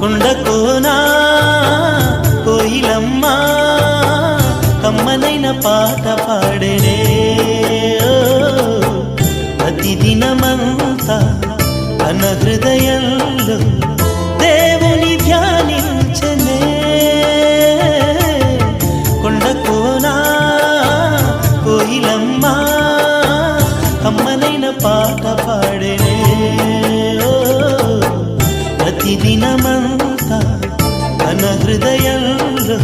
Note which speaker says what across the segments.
Speaker 1: కొండకోనా? కోయిలమ్మా కమ్మనైన పాట పాడేనే. ఓ, ప్రతిదినమంతా తన హృదయంలో దేవుని ధ్యానించనే. కొండకోనా? కోయిలమ్మా కమ్మనైన పాట పాడేనే. ప్రతిదినమంతా తన హృదయంలో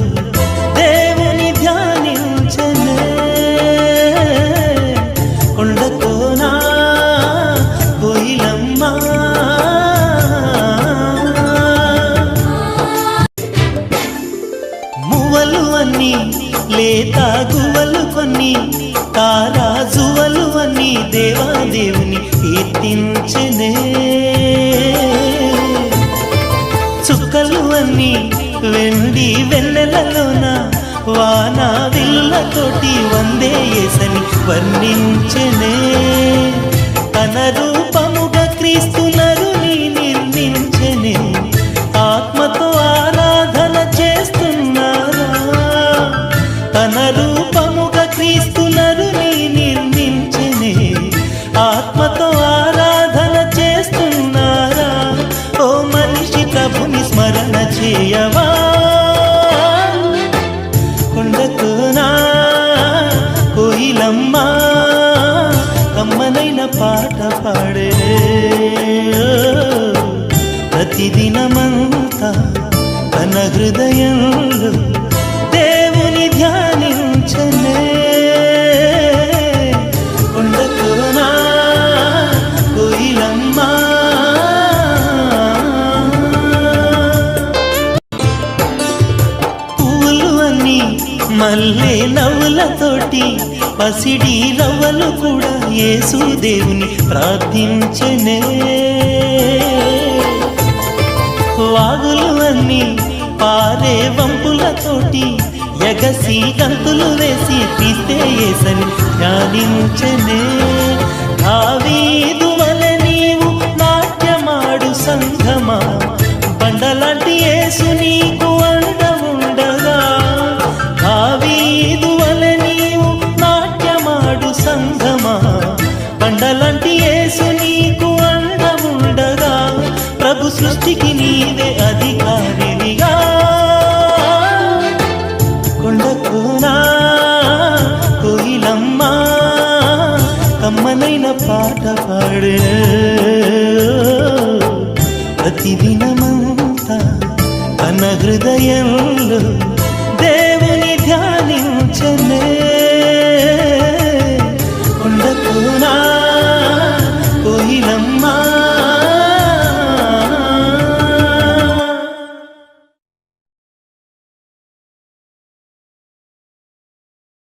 Speaker 1: దేవుని ధ్యానించనే. కొండకోనా కోయిలమ్మా. మువలు అన్ని లేత గువలు కొన్ని తారాజువలు అన్ని దేవాదేవుని కీర్తించనే. చుక్కలు వెండి వెన్నెలలోన వాన విల్లులతోటి వందే యేసని వర్ణించనే. పాట ప్రతిదినమంతా తన హృదయంలో మల్లె నవ్వులతోటి పసిడి రవ్వలు కూడా యేసుదేవుని ప్రార్థించనే. వాగులు అన్ని పారే వంపులతోటి ఎగసి కంతులు వేసి తీస్తే ఏసని ధ్యానించనే. ప్రభు సృష్టికి నీవే అధికారినిగా. కొండకునా కోయిలమ్మ కమ్మనైన పాట పాడే ప్రతిదినమంతా తన హృదయంలో దేవుని ధ్యానించనే. కోనా కోయిలమ్మ